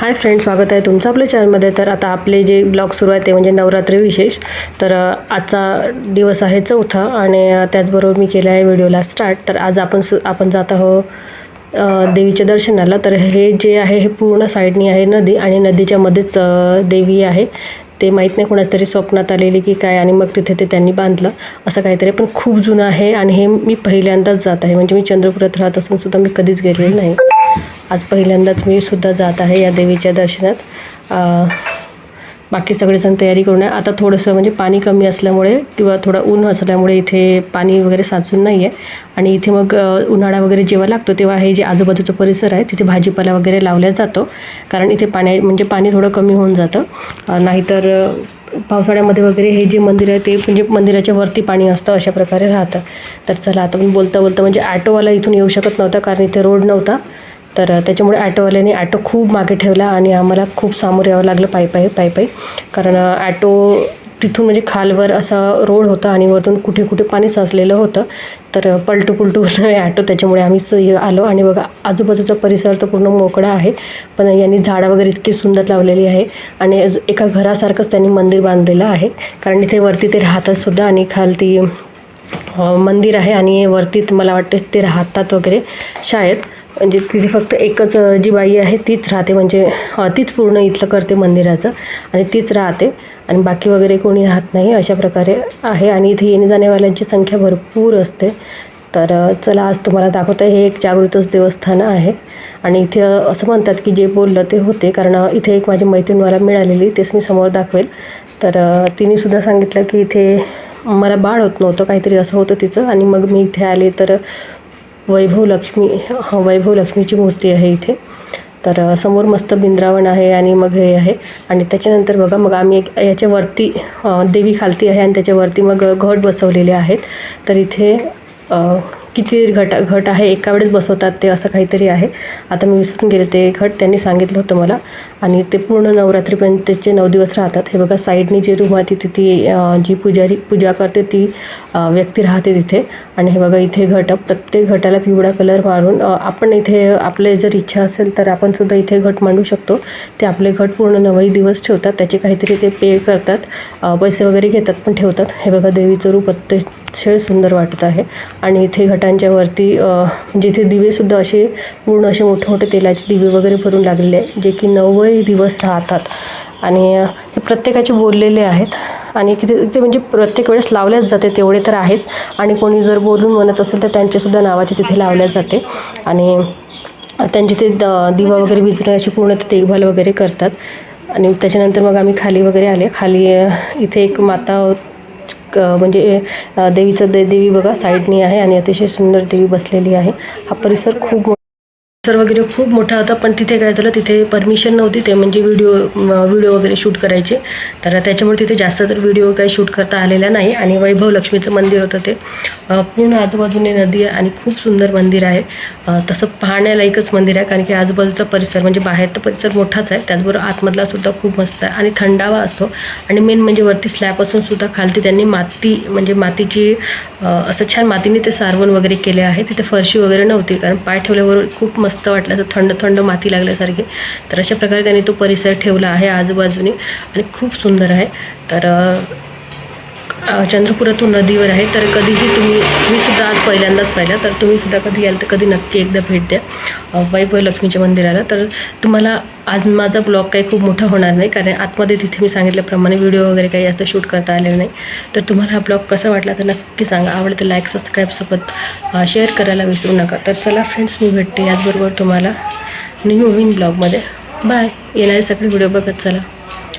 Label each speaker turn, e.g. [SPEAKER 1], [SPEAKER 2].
[SPEAKER 1] Hi friend स्वागत आहे तुमचं आपल्या चॅनलमध्ये तर आता आपले जे ब्लॉग सुरू आहे ते म्हणजे नवरात्री विशेष. तर आजचा दिवस आहे चौथा आणि त्याचबरोबर मी केला आहे व्हिडिओला स्टार्ट तर आज आपण सु आपण जात आहोत देवीच्या दर्शनाला. तर हे जे आहे हे पूर्ण साईडनी आहे नदी आणि नदीच्या मध्येच देवी आहे. ते माहीत नाही कोणाच तरी स्वप्नात आलेली की काय आणि मग तिथे ते त्यांनी बांधलं. असं काहीतरी पण खूप जुनं आहे आणि हे मी पहिल्यांदाच जात आहे. म्हणजे मी चंद्रपुरात राहत असून सुद्धा मी कधीच गेलेली नाही. आज पहिल्यांदाच मी सुद्धा जात आहे या देवीच्या दर्शनात. बाकी सगळेजण तयारी करून आता थोडंसं म्हणजे पाणी कमी असल्यामुळे किंवा थोडं ऊन असल्यामुळे इथे पाणी वगैरे साचून नाही आहे आणि इथे मग उन्हाळा वगैरे जेव्हा लागतो तेव्हा हे जे आजूबाजूचा परिसर आहे तिथे भाजीपाला वगैरे लावला जातो. कारण इथे पाण्या म्हणजे पाणी थोडं कमी होऊन जातं. नाहीतर पावसाळ्यामध्ये वगैरे हे जे मंदिर आहे ते म्हणजे मंदिराच्या वरती पाणी असतं अशा प्रकारे राहतं. तर चला आता पण बोलता बोलता म्हणजे ॲटोवाला इथून येऊ शकत नव्हता कारण इथे रोड नव्हता. तर त्याच्यामुळे ॲटोवाल्याने ॲटो खूप मागे ठेवला आणि आम्हाला खूप सामोर यावं लागलं पायी पायी पायी पायी. कारण ॲटो तिथून म्हणजे खालवर असा रोड होता आणि वरतून कुठे कुठे पाणी साचलेलं होतं. तर पलटू पुलटू ॲटो त्याच्यामुळे आम्हीच आलो आणि बघा आजूबाजूचा परिसर तर पूर्ण मोकळा आहे. पण यांनी झाडं वगैरे इतकी सुंदर लावलेली आहे आणि एका घरासारखंच त्यांनी मंदिर बांधलेलं आहे. कारण इथे वरती ते राहतात सुद्धा आणि खालती मंदिर आहे आणि वरती मला वाटतं ते राहतात वगैरे शाळेत. म्हणजे तिथे फक्त एकच जी बाई आहे तीच राहते. म्हणजे तीच पूर्ण इथलं करते मंदिराचं आणि तीच राहते. आणि बाकी वगैरे कोणी राहत नाही अशा प्रकारे आहे. आणि इथे येणे जाणेवाल्यांची संख्या भरपूर असते. तर चला आज तुम्हाला दाखवतं. हे एक जागृतच देवस्थान आहे. आणि इथे असं म्हणतात की जे बोललं ते होते. कारण इथे एक माझी मैत्रीण मला मिळालेली तेच मी समोर दाखवेल. तर तिनेसुद्धा सांगितलं की इथे मला बाळ होत नव्हतं. काहीतरी असं होतं तिचं. आणि मग मी इथे आले तर वैभव लक्ष्मी वैभव लक्ष्मीची मूर्ती आहे इथे. तर समोर मस्त बिंद्रावण आहे आणि मग हे आहे. आणि त्याच्यानंतर बघा मग आम्ही एक याच्यावरती देवी खालती आहे आणि त्याच्यावरती मग घट बसवलेले आहेत. तर इथे किती घट घट आहे एका वेळेस बसवतात ते असं काहीतरी आहे. आता मी विसरून गेले ते घट त्यांनी सांगितलं होतं मला. आणि ते पूर्ण नवरात्रीपर्यंत त्याचे नऊ दिवस राहतात. हे बघा साईडनी जी रूम आहे तिथे ती जी पुजारी पूजा करते ती व्यक्ती राहते तिथे. आणि हे बघा इथे घट प्रत्येक घटाला पिवळा कलर मारून आपण इथे आपले जर इच्छा असेल तर आपण सुद्धा इथे घट मांडू शकतो. ते आपले घट पूर्ण नवही दिवस ठेवतात त्याचे काहीतरी ते पे करतात पैसे वगैरे घेतात पण ठेवतात. हे बघा देवीचं रूप अतिशय सुंदर वाटत आहे. आणि इथे घटांच्या वरती जिथे म्हणजे दिवेसुद्धा असे पूर्ण असे मोठे मोठे तेलाचे दिवे वगैरे भरून लागलेले आहे जे की नवही दिवस राहतात. आणि हे प्रत्येकाचे बोललेले आहेत. आणि किती ते म्हणजे प्रत्येक वेळेस लावल्याच जाते तेवढे तर आहेच. आणि कोणी जर बोलून म्हणत असेल तर त्यांचेसुद्धा नावाचे तिथे लावल्या जाते. आणि त्यांची ते द दिवा वगैरे विझून अशी पूर्ण ते देखभाल वगैरे करतात. आणि त्याच्यानंतर मग आम्ही खाली वगैरे आले. खाली इथे एक माता क- म्हणजे देवीचं दे देवी बघा साईडनी आहे आणि अतिशय सुंदर देवी बसलेली आहे. हा परिसर खूप सर वगैरे खूप मोठा होता पण तिथे काय झालं तिथे परमिशन नव्हती ते म्हणजे व्हिडिओ व्हिडिओ वगैरे शूट करायचे. तर त्याच्यामुळे तिथे जास्त तर व्हिडिओ काही शूट करता आलेला नाही. आणि वैभव लक्ष्मीचं मंदिर होतं ते. पूर्ण आजूबाजूने नदी आहे आणि खूप सुंदर मंदिर आहे. तसं पाहण्यालायकच मंदिर आहे कारण की आजूबाजूचा परिसर म्हणजे बाहेरचा परिसर मोठाच आहे. त्याचबरोबर आतमधला सुद्धा खूप मस्त आहे आणि थंडावा असतो. आणि मेन म्हणजे वरती स्लॅब असून सुद्धा खालती त्यांनी माती म्हणजे मातीची असं छान मातीने ते सारवण वगैरे केले आहे. तिथे फरशी वगैरे नव्हती कारण पाय ठेवल्यावर खूप मस्त मस्त वाटलं असं थंड थंड माती लागल्यासारखी. तर अशा प्रकारे त्यांनी तो परिसर ठेवला आहे आजूबाजूने आणि खूप सुंदर आहे. तर चंद्रपुरातून नदीवर आहे. तर कधीही तुम्ही मी सुद्धा आज पहिल्यांदाच पाहिलं. तर तुम्ही सुद्धा कधी याल तर कधी नक्की एकदा भेट द्या. वैभव लक्ष्मीच्या मंदिराला. तर तुम्हाला आज माझा ब्लॉग काही खूप मोठा होणार नाही. कारण आतमध्ये तिथे मी सांगितल्याप्रमाणे व्हिडिओ वगैरे काही जास्त शूट करता आले नाही. तर तुम्हाला हा ब्लॉग कसा वाटला तर नक्की सांगा. आवडतं लाईक सबस्क्राईबसोबत शेअर करायला विसरू नका. तर चला फ्रेंड्स मी भेटते याचबरोबर तुम्हाला न्यू विन ब्लॉगमध्ये. बाय येणारे सगळे व्हिडिओ बघत चला.